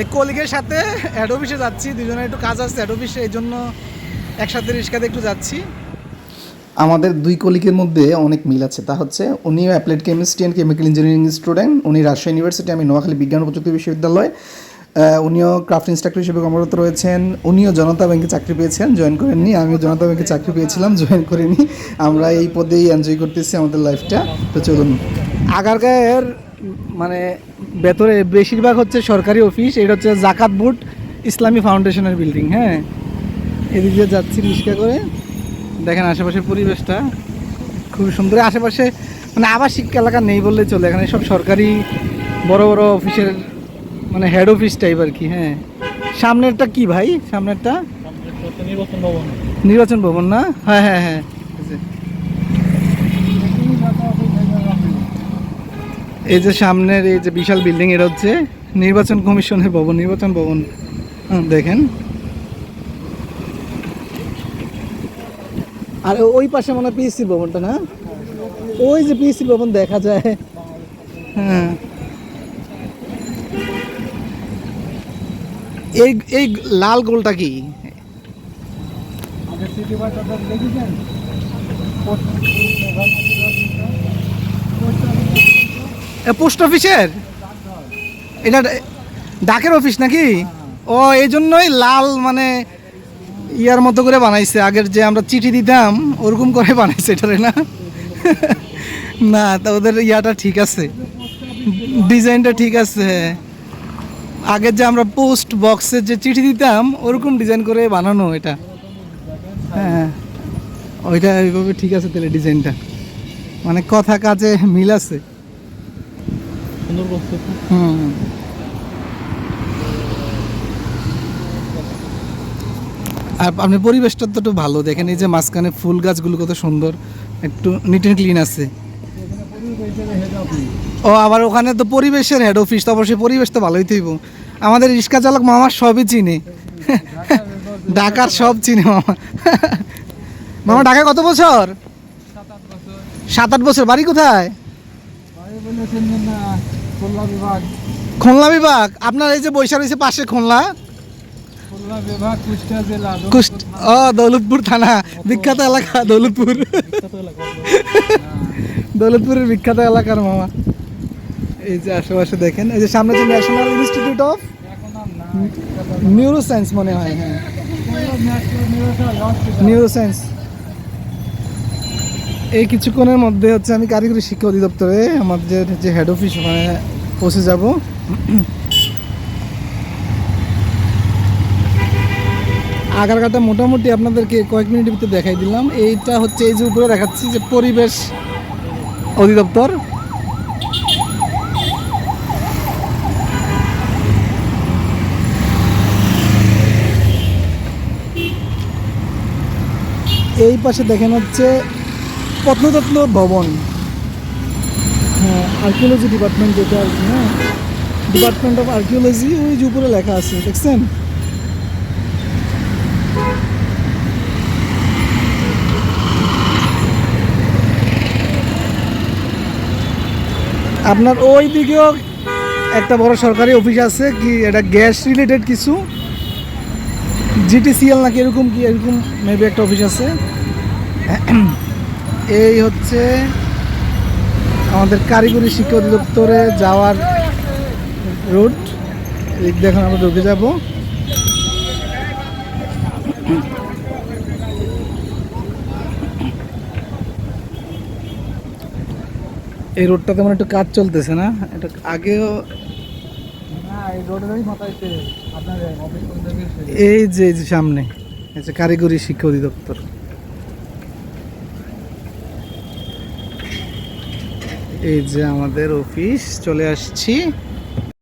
এই কলিগের সাথে হেড অফিসে যাচ্ছি দুজনে একটু কাজ আছে হেড অফিসে এই জন্য একসাথে রিক্সাতে একটু যাচ্ছি। আমাদের দুই কলিগের মধ্যে অনেক মিল আছে। তা হচ্ছে উনিও applied chemistry and chemical engineering student উনি রাজশাহী ইউনিভার্সিটি আমি নোয়াখালী বিজ্ঞান ও প্রযুক্তি বিশ্ববিদ্যালয়। উনিও ক্রাফট ইনস্ট্রাক্টর হিসেবে কর্মরত রয়েছেন। উনিও জনতা ব্যাংকে চাকরি পেয়েছেন জয়েন করেননি। আমিও জনতা ব্যাংকে চাকরি পেয়েছিলাম জয়েন করিনি। আমরা এই পদেই এনজয় করতেছি আমাদের লাইফটা তো চলুন। আগারগাঁয়ের মানে ভেতরে বেশিরভাগ হচ্ছে সরকারি অফিস এটা হচ্ছে জাকাত বোর্ড ইসলামী ফাউন্ডেশনের বিল্ডিং হ্যাঁ? এদিক দিয়ে যাচ্ছি রিক্সা করে। দেখেন আশেপাশের পরিবেশটা খুব সুন্দর। আশেপাশে মানে আবাসিক এলাকা নেই বললে চলে এখানে সব সরকারি বড় বড় অফিসের মানে হেড অফিস টাইপ আর কি হ্যাঁ। সামনেরটা কি ভাই? সামনেরটা? নির্বাচন ভবন। নির্বাচন ভবন না? হ্যাঁ হ্যাঁ হ্যাঁ। এই যে- সামনের এই যে বিশাল বিল্ডিং, এটা হচ্ছে নির্বাচন কমিশনের ভবন, নির্বাচন ভবন। দেখেন। আর, ওই পাশে মনে হয় পিএসসি ভবনটা না? ওই যে পিএসসি ভবন দেখা যায়। হ্যাঁ। এই এই লাল গোলটা কি? দেখেছেন পোস্ট অফিসের? এটা ডাকের অফিস নাকি? ও, এই জন্যই লাল মানে ইয়ার মতো করে বানাইছে। আগের যে আমরা চিঠি দিতাম, ওরকম করে বানাইছে এটারে না? না, তা ওদের ইয়াটা ঠিক আছে। ডিজাইনটা ঠিক আছে। আগের যে আমরা পোস্ট বক্সে যে চিঠি দিতাম, ওরকম ডিজাইন করে বানানো এটা। হ্যাঁ ওইটা ওইভাবে ঠিক আছে তাহলে ডিজাইনটা। মানে কথা কাজে মিল আছে। সুন্দর করছে আর আপনি পরিবেশটা তো একটু ভালো, দেখেন এই যে মাঝখানে ফুল গাছগুলো কত সুন্দর, একটু নিট অ্যান্ড ক্লিন আছে। ও, আবার ওখানে তো পরিবেশের হেড অফিস তো অবশ্যই পরিবেশ তো ভালোই থইব। আমাদের রিক্সা চালক মামা সবই চিনে। ঢাকার সব চিনে মামা। মামা, ঢাকায় কত বছর। সাত আট বছর। বাড়ি কোথায়? খুলনা বিভাগ। আপনার এই যে বৈশাখ রয়েছে পাশে খুলনা ও দৌলতপুর থানা। বিখ্যাত এলাকা দৌলতপুর। দৌলতপুরের বিখ্যাত এলাকার মামা। এই যে আশেপাশে দেখেন এই যে সামনে যে national institute of neuroscience মনে হয় হ্যাঁ। নিউরো সায়েন্স এই কিছুক্ষণের মধ্যে হচ্ছে আমি কারিগরি শিক্ষা অধিদপ্তরে আমাদের যে হেড অফিস ওখানে পৌঁছে যাব। আগারগাটা মোটামুটি আপনাদেরকে কয়েক মিনিটের ভিতরে দেখাই দিলাম। এইটা হচ্ছে এই যে উপরে দেখাচ্ছি যে পরিবেশ অধিদপ্তর। এই পাশে দেখেন হচ্ছে প্রত্নতত্ত্ব ভবন। হ্যাঁ আর্কিওলজি ডিপার্টমেন্ট যেটা আর কি হ্যাঁ ডিপার্টমেন্ট অফ আর্কিওলজি ওই যে উপরে লেখা আছে, দেখছেন? আপনার ওই দিকেও একটা বড় সরকারি অফিস আছে, কি এটা গ্যাস রিলেটেড কিছু? জিটিসিএল নাকি এরকম কি, এরকম মেবি একটা অফিস আছে। এই হচ্ছে আমাদের কারিগরি শিক্ষা অধিদপ্তরে যাওয়ার রুট। এদিক দিয়ে আমরা ঢুকে যাব। এই রোডটা তেমন একটু কাজ চলতেছে না? এটা আগেও এই যে এই যে সামনে কারিগরি শিক্ষা অধিদপ্তর। এই যে আমাদের অফিস চলে আসছি।